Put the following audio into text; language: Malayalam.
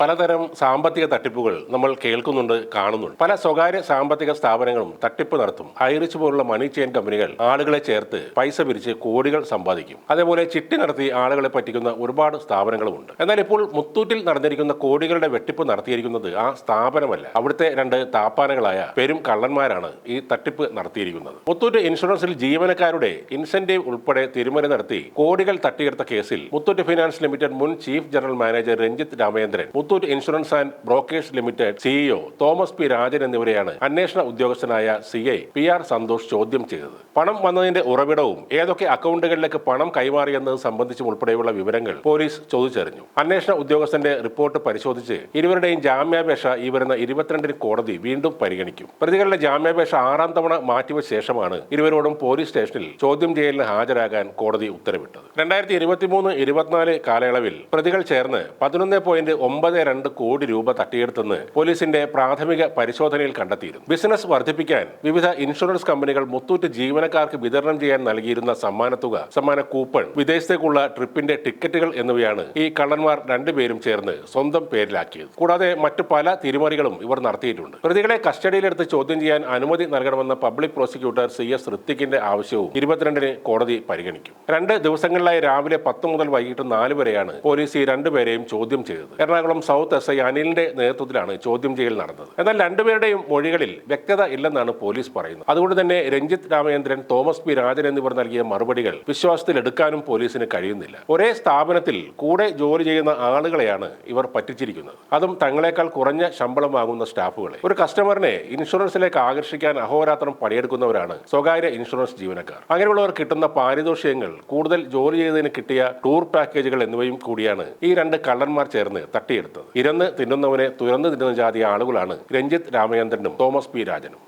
പലതരം സാമ്പത്തിക തട്ടിപ്പുകൾ നമ്മൾ കേൾക്കുന്നുണ്ട് കാണുന്നുണ്ട്. പല സ്വകാര്യ സാമ്പത്തിക സ്ഥാപനങ്ങളും തട്ടിപ്പ് നടത്തും. ഹൈറിച്ച് പോലുള്ള മണി ചെയിൻ കമ്പനികൾ ആളുകളെ ചേർത്ത് പൈസ പിരിച്ച് കോടികൾ സമ്പാദിക്കും. അതേപോലെ ചിട്ടി നടത്തി ആളുകളെ പറ്റിക്കുന്ന ഒരുപാട് സ്ഥാപനങ്ങളുമുണ്ട്. എന്നാൽ ഇപ്പോൾ മുത്തൂറ്റിൽ നടന്നിരിക്കുന്ന കോടികളുടെ വെട്ടിപ്പ് നടത്തിയിരിക്കുന്നത് ആ സ്ഥാപനമല്ല. അവിടുത്തെ രണ്ട് താപ്പാനകളായ പെരും കള്ളന്മാരാണ് ഈ തട്ടിപ്പ് നടത്തിയിരിക്കുന്നത്. മുത്തൂറ്റ് ഇൻഷുറൻസിൽ ജീവനക്കാരുടെ ഇൻസെന്റീവ് ഉൾപ്പെടെ തിരുമലി നടത്തി കോടികൾ തട്ടിയെടുത്ത കേസിൽ മുത്തൂറ്റ് ഫിനാൻസ് ലിമിറ്റഡ് മുൻ chief general manager Ranjith Ramachandran Muthoot insurance and brokers limited CEO Thomas P Rajan എന്നിവരെയാണ് അന്വേഷണ ഉദ്യോഗസ്ഥനായ C I P R Santhosh ചോദ്യം ചെയ്തത്. പണം വന്നതിന്റെ ഉറവിടവും ഏതൊക്കെ അക്കൗണ്ടുകളിലേക്ക് പണം കൈമാറിയെന്നത് സംബന്ധിച്ചും ഉൾപ്പെടെയുള്ള വിവരങ്ങൾ പോലീസ് ചോദിച്ചറിഞ്ഞു. അന്വേഷണ ഉദ്യോഗസ്ഥന്റെ റിപ്പോർട്ട് പരിശോധിച്ച് ഇരുവരുടെയും ജാമ്യാപേക്ഷ ഈ വരുന്ന ഇരുപത്തിരണ്ടിന് കോടതി വീണ്ടും പരിഗണിക്കും. പ്രതികളുടെ ജാമ്യാപേക്ഷ ആറാം തവണ മാറ്റിവെച്ച ശേഷമാണ് ഇരുവരോടും പോലീസ് സ്റ്റേഷനിൽ ചോദ്യം ചെയ്യലിന് ഹാജരാകാൻ കോടതി ഉത്തരവിട്ടത്. രണ്ടായിരത്തി ഇരുപത്തിമൂന്ന് ഇരുപത്തിനാല് കാലയളവിൽ പ്രതികൾ ചേർന്ന് പതിനൊന്ന് പോയിന്റ് ഒമ്പത് രണ്ട് കോടി രൂപ തട്ടിയെടുത്തെന്ന് പോലീസിന്റെ പ്രാഥമിക പരിശോധനയിൽ കണ്ടെത്തിയിരുന്നു. ബിസിനസ് വർദ്ധിപ്പിക്കാൻ വിവിധ ഇൻഷുറൻസ് കമ്പനികൾ മുത്തൂറ്റ് ജീവനക്കാർക്ക് വിതരണം ചെയ്യാൻ നൽകിയിരുന്ന സമ്മാന തുക സമ്മാന കൂപ്പൺ വിദേശത്തേക്കുള്ള ട്രിപ്പിന്റെ ടിക്കറ്റുകൾ എന്നിവയാണ് ഈ കള്ളന്മാർ രണ്ടുപേരും ചേർന്ന് സ്വന്തം പേരിലാക്കിയത്. കൂടാതെ മറ്റു പല തിരിമറികളും ഇവർ നടത്തിയിട്ടുണ്ട്. പ്രതികളെ കസ്റ്റഡിയിലെടുത്ത് ചോദ്യം ചെയ്യാൻ അനുമതി നൽകണമെന്ന പബ്ലിക് പ്രോസിക്യൂട്ടർ സി എസ് ഋത്തിക്കിന്റെ ആവശ്യവും ഇരുപത്തിരണ്ടിന് കോടതി പരിഗണിക്കും. രണ്ട് ദിവസങ്ങളിലായി രാവിലെ പത്ത് മുതൽ വൈകിട്ട് നാല് വരെയാണ് പോലീസ് ഈ രണ്ടുപേരെയും ചോദ്യം ചെയ്തത്. എറണാകുളം സൗത്ത് എസ് ഐ അനിലിന്റെ നേതൃത്വത്തിലാണ് ചോദ്യം ചെയ്യൽ നടന്നത്. എന്നാൽ രണ്ടുപേരുടെയും മൊഴികളിൽ വ്യക്തത ഇല്ലെന്നാണ് പോലീസ് പറയുന്നത്. അതുകൊണ്ട് തന്നെ രഞ്ജിത്ത് രാമചന്ദ്രൻ തോമസ് പി രാജൻ എന്നിവർ നൽകിയ മറുപടികൾ വിശ്വാസത്തിൽ വിശ്വാസത്തിലെടുക്കാനും പോലീസിന് കഴിയുന്നില്ല. ഒരേ സ്ഥാപനത്തിൽ കൂടെ ജോലി ചെയ്യുന്ന ആളുകളെയാണ് ഇവർ പറ്റിച്ചിരിക്കുന്നത്. അതും തങ്ങളെക്കാൾ കുറഞ്ഞ ശമ്പളം വാങ്ങുന്ന സ്റ്റാഫുകളെ. ഒരു കസ്റ്റമറിനെ ഇൻഷുറൻസിലേക്ക് ആകർഷിക്കാൻ അഹോരാത്രം പണിയെടുക്കുന്നവരാണ് സ്വകാര്യ ഇൻഷുറൻസ് ജീവനക്കാർ. അങ്ങനെയുള്ളവർ കിട്ടുന്ന പാരിതോഷികങ്ങൾ കൂടുതൽ ജോലി ചെയ്തതിന് കിട്ടിയ ടൂർ പാക്കേജുകൾ എന്നിവയും കൂടിയാണ് ഈ രണ്ട് കള്ളന്മാർ ചേർന്ന് തട്ടിയെടുത്തത്. ഇരന്ന് തിന്നുന്നവനെ തുരന്ന് തിന്നുന്ന ജാതി ആളുകളാണ് രഞ്ജിത്ത് രാമചന്ദ്രനും തോമസ് പി രാജനും.